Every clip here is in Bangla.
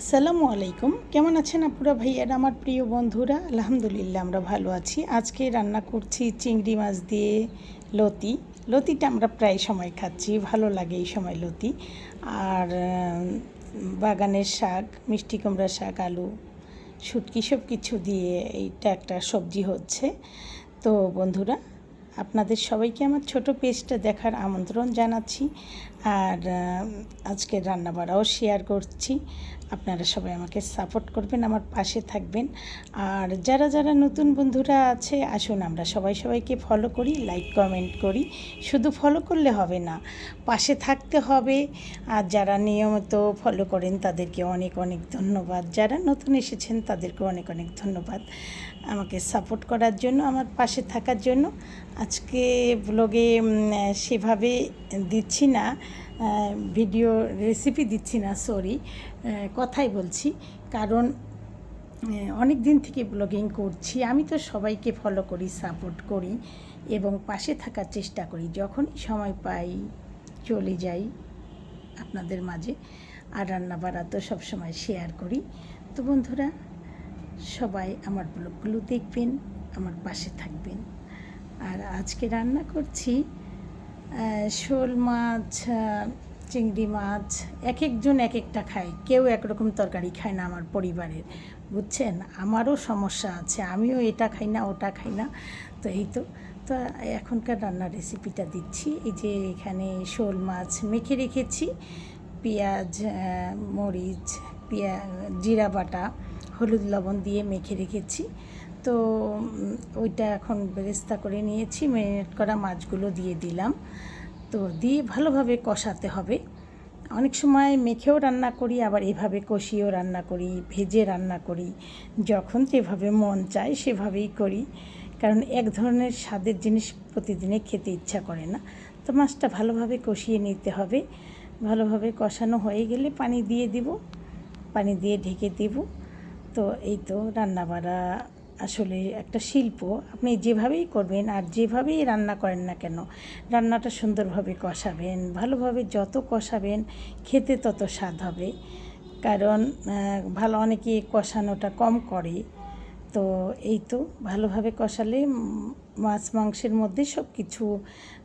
আসসালামু আলাইকুম। কেমন আছেন আপুরা ভাইয়ারা, আমার প্রিয় বন্ধুরা? আলহামদুলিল্লাহ, আমরা ভালো আছি। আজকে রান্না করছি চিংড়ি মাছ দিয়ে লতি। লতিটা আমরা প্রায় সময় খাচ্ছি, ভালো লাগে এই সময় লতি। আর বাগানের শাক, মিষ্টি কুমড়া শাক, আলু, শুটকি সব কিছু দিয়ে এইটা একটা সবজি হচ্ছে। তো বন্ধুরা আপনাদের সবাইকে আমার ছোট পেজটা দেখার আমন্ত্রণ জানাচ্ছি। আর আহ, আজকের রান্নাবাড়াও শেয়ার করছি। আপনারা সবাই আমাকে সাপোর্ট করবেন আমার পাশে থাকবেন। আর যারা যারা নতুন বন্ধুরা আছে আসুন আমরা সবাই সবাইকে ফলো করি লাইক কমেন্ট করি। শুধু ফলো করলে হবে না পাশে থাকতে হবে। আর যারা নিয়মিত ফলো করেন তাদেরকে অনেক অনেক ধন্যবাদ। যারা নতুন এসেছেন তাদেরকে অনেক অনেক ধন্যবাদ। আমাকে সাপোর্ট করার জন্য আমার পাশে থাকার জন্য। আজকে ব্লগে সেভাবে দিচ্ছি না ভিডিও রেসিপি দিচ্ছি না সরি কথাই বলছি। কারণ অনেক দিন থেকে ব্লগিং করছি, আমি তো সবাইকে ফলো করি সাপোর্ট করি এবং পাশে থাকার চেষ্টা করি, যখনই সময় পাই, চলে যাই আপনাদের মাঝে। আর রান্না বাড়া তো সবসময় শেয়ার করি। তো বন্ধুরা, সবাই আমার ব্লগগুলো দেখবেন, আমার পাশে থাকবেন। আর আজকে রান্না করছি শোল মাছ চিংড়ি মাছ এক একজন এক একটা খায়। কেউ একরকম তরকারি খায় না আমার পরিবারের, বুঝছেন? আমারও সমস্যা আছে, আমিও এটা খাই না, ওটা খাই না। তো এই তো তো এখনকার রান্নার রেসিপিটা দিচ্ছি। এই যে এখানে শোল মাছ মেখে রেখেছি, পেঁয়াজ মরিচ, পেঁয়া, জিরা বাটা, হলুদ লবণ দিয়ে মেখে রেখেছি। তো ওইটা এখন বেরেস্তা করে নিয়েছি, ম্যারিনেট করা মাছগুলো দিয়ে দিলাম। তো দিয়ে ভালোভাবে কষাতে হবে। অনেক সময় মেখেও রান্না করি, আবার এভাবে কষিয়েও রান্না করি, ভেজে রান্না করি। যখন যেভাবে মন চায় সেভাবেই করি। কারণ এক ধরনের স্বাদের জিনিস প্রতিদিনে খেতে ইচ্ছা করে না। তো মাছটা ভালোভাবে কষিয়ে নিতে হবে। ভালোভাবে কষানো হয়ে গেলে পানি দিয়ে দিব। পানি দিয়ে ঢেকে দেব। তো এই তো রান্নাবাড়া আসলে একটা শিল্প, আপনি যেভাবেই করবেন আর যেভাবেই রান্না করেন না কেন, রান্নাটা সুন্দরভাবে কষাবেন, ভালোভাবে যত কষাবেন, খেতে তত স্বাদ হবে। কারণ ভালো অনেকে কষানোটা কম করে। তো এই তো, ভালোভাবে কষালে মাছ, মাংসের মধ্যে সব কিছু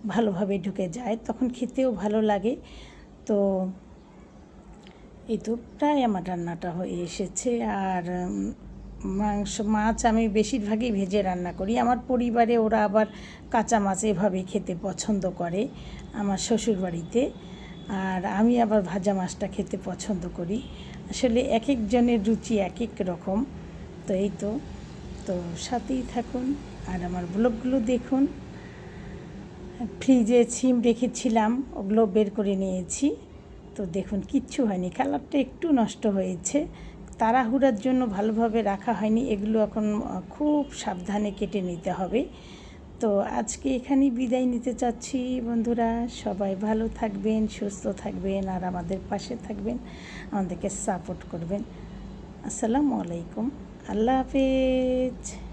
ভালোভাবে ঢুকে যায়, তখন খেতেও ভালো লাগে। তো এই তো, প্রায় আমার রান্নাটা হয়ে এসেছে। আর মাংস, মাছ আমি বেশিরভাগই ভেজে রান্না করি। আমার পরিবারে ওরা আবার কাঁচা মাছ এভাবেই খেতে পছন্দ করে আমার শ্বশুরবাড়িতে। আর আমি আবার ভাজা মাছটা খেতে পছন্দ করি। আসলে এক একজনের রুচি এক এক রকম। তো এই তো। তো সাথেই থাকুন আর আমার ব্লগগুলো দেখুন। ফ্রিজে সিম রেখেছিলাম, ওগুলো বের করে নিয়েছি। তো দেখুন, কিচ্ছু হয়নি। কালারটা একটু নষ্ট হয়েছে। তাড়াহুড়ার জন্য ভালোভাবে রাখা হয়নি। এগুলো এখন খুব সাবধানে কেটে নিতে হবে। তো আজকে এখানেই বিদায় নিতে চাচ্ছি বন্ধুরা। সবাই ভালো থাকবেন, সুস্থ থাকবেন, আর আমাদের পাশে থাকবেন। আমাদেরকে সাপোর্ট করবেন। আসসালামু আলাইকুম। আল্লাহ হাফেজ।